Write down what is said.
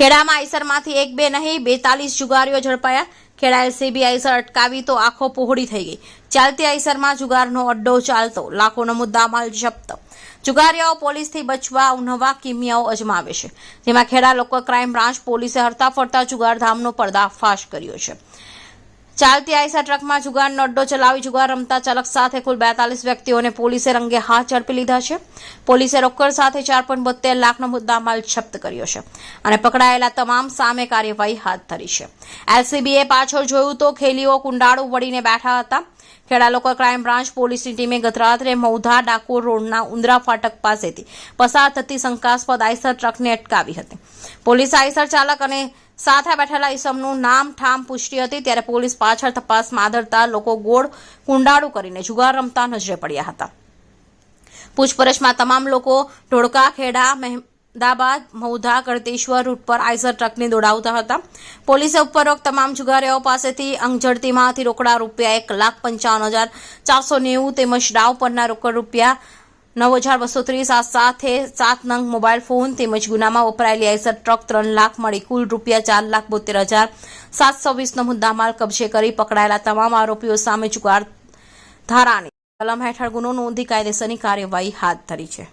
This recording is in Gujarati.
ખેડામાં આઈસરમાંથી એક બે નહીં, બેતાલીસ જુગારીઓ ઝડપાયા. ખેડા એલસીબી આઈસર અટકાવી તો આંખો પહોળી થઈ ગઈ. ચાલતી આઈસરમાં જુગારનો અડ્ડો ચાલતો. લાખોનો મુદ્દામાલ જપ્ત. જુગારીઓ પોલીસથી બચવા નવા કિમિયાઓ અજમાવે છે. જેમાં ખેડા લોકલ ક્રાઇમ બ્રાન્ચ પોલીસે હરતા ફરતા જુગારધામનો પર્દાફાશ કર્યો છે. ચાલતી આઈસા ટ્રકમાં જુગારનો અડ્ડો ચલાવી જુગાર રમતા ચાલક સાથે કુલ બેતાલીસ વ્યક્તિઓને પોલીસે રંગે હાથ ઝડપી લીધા છે. પોલીસે રોકડ સાથે ચાર પોઈન્ટ બોતેર લાખનો મુદ્દામાલ જપ્ત કર્યો છે અને પકડાયેલા તમામ સામે કાર્યવાહી હાથ ધરી છે. એલસીબીએ પાછળ જોયું તો ખેલીઓ કુંડાળું વળીને બેઠા હતા. ખેડા લોકલ ક્રાઇમ બ્રાન્ચ પોલીસની ટીમે ગતરાત્રે મૌધા ડાકોર રોડના ઉંદરા ફાટક પાસેથી પસાર થતી શંકાસ્પદ આઈસર ટ્રકને અટકાવી હતી. પોલીસે આઈસર ચાલક અને સાથે બેઠેલા ઈસમનું નામ ઠામ પૂછતી હતી ત્યારે પોલીસ પાછળ તપાસમાં આદરતા લોકો ગોળ કુંડાળું કરીને જુગાર રમતા નજરે પડ્યા હતા. પૂછપરછમાં તમામ લોકો ઢોળકા, ખેડા, મહેમદાબાદ મૌધા ગળતેશ્વર, રૂટ પર આઈસર ટ્રકને દોડાવતા હતા. પોલીસે ઉપરોક્ત તમામ જુગારીઓ પાસેથી અંગઝડતીમાંથી રોકડા રૂપિયા એક લાખ પંચાવન હજાર ચારસો નેવું તેમજ ડાવ પરના રોકડ રૂપિયા નવ હજાર બસો ત્રીસ આ સાથે સાત નંગ મોબાઈલ ફોન તેમજ ગુનામાં વપરાયેલી આઈસર ટ્રક ત્રણ લાખ મળી કુલ રૂપિયા ચાર લાખ બોતેર હજાર સાતસો વીસનો મુદ્દામાલ કબજે કરી પકડાયેલા તમામ આરોપીઓ સામે જુગાર ધારાની કલમ હેઠળ ગુનો નોંધી કાયદેસરની કાર્યવાહી હાથ ધરી છે.